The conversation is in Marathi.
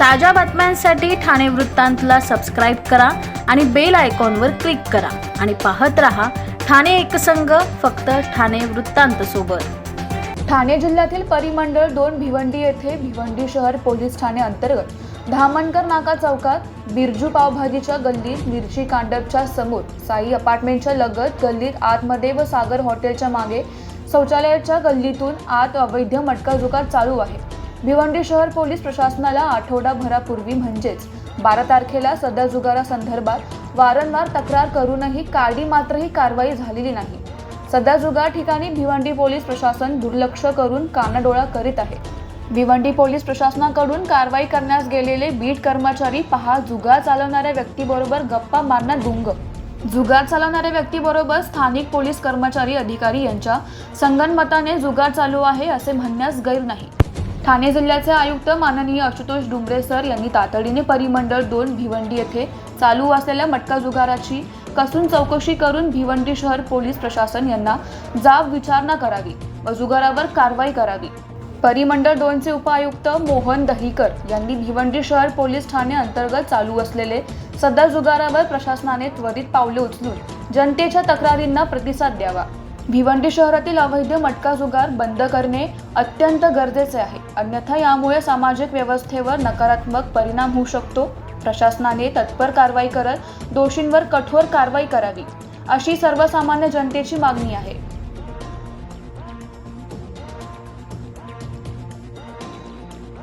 ताज्या बातम्यांसाठी ठाणे वृत्तांतला सबस्क्राईब करा आणि बेल आयकॉनवर क्लिक करा. आणि पाहत रहा ठाणे एकसंघ फक्त ठाणे वृत्तांत सोबत. ठाणे जिल्ह्यातील परिमंडळ दोन भिवंडी येथे भिवंडी शहर पोलीस ठाणे अंतर्गत धामणकर नाका चौकात बिरजू पावभाजीच्या गल्लीत मिरची कांडपच्या समोर साई अपार्टमेंटच्या लगत गल्लीत आतमध्ये व सागर हॉटेलच्या मागे शौचालयाच्या गल्लीतून आत अवैध मटका जुगार चालू आहे. भिवंडी शहर पोलीस प्रशासनाला आठवडाभरापूर्वी म्हणजेच बारा तारखेला सध्या जुगारासंदर्भात वारंवार तक्रार करूनही काडी मात्रही कारवाई झालेली नाही. सध्या जुगार ठिकाणी भिवंडी पोलीस प्रशासन दुर्लक्ष करून कानाडोळा करीत आहे. भिवंडी पोलीस प्रशासनाकडून कारवाई करण्यास गेलेले बीट कर्मचारी पहा जुगार चालवणाऱ्या व्यक्तीबरोबर गप्पा मारण्यात गुंग जुगार चालवणाऱ्या व्यक्तीबरोबर स्थानिक पोलीस कर्मचारी अधिकारी यांच्या संगनमताने जुगार चालू आहे असे म्हणण्यास गैर नाही. ठाणे जिल्ह्याचे आयुक्त माननीय आशुतोष डुंबरे सर यांनी तातडीने परिमंडळ दोन भिवंडी येथे चालू असलेल्या मटका जुगाराची कसून चौकशी करून भिवंडी शहर पोलीस प्रशासन यांना जाब विचारणा करावी व जुगारावर कारवाई करावी. परिमंडळ दोनचे उपायुक्त मोहन दहीकर यांनी भिवंडी शहर पोलीस ठाणे अंतर्गत चालू असलेले सदर जुगारावर प्रशासनाने त्वरित पावले उचलून जनतेच्या तक्रारींना प्रतिसाद द्यावा. भिवंडी शहरातील अवैध मटका जुगार बंद करणे अत्यंत गरजेचे आहे. अन्यथा यामुळे सामाजिक व्यवस्थेवर नकारात्मक परिणाम होऊ शकतो. प्रशासनाने तत्पर कारवाई करत दोषींवर कठोर कारवाई करावी. अशी सर्वसामान्य जनतेची मागणी आहे.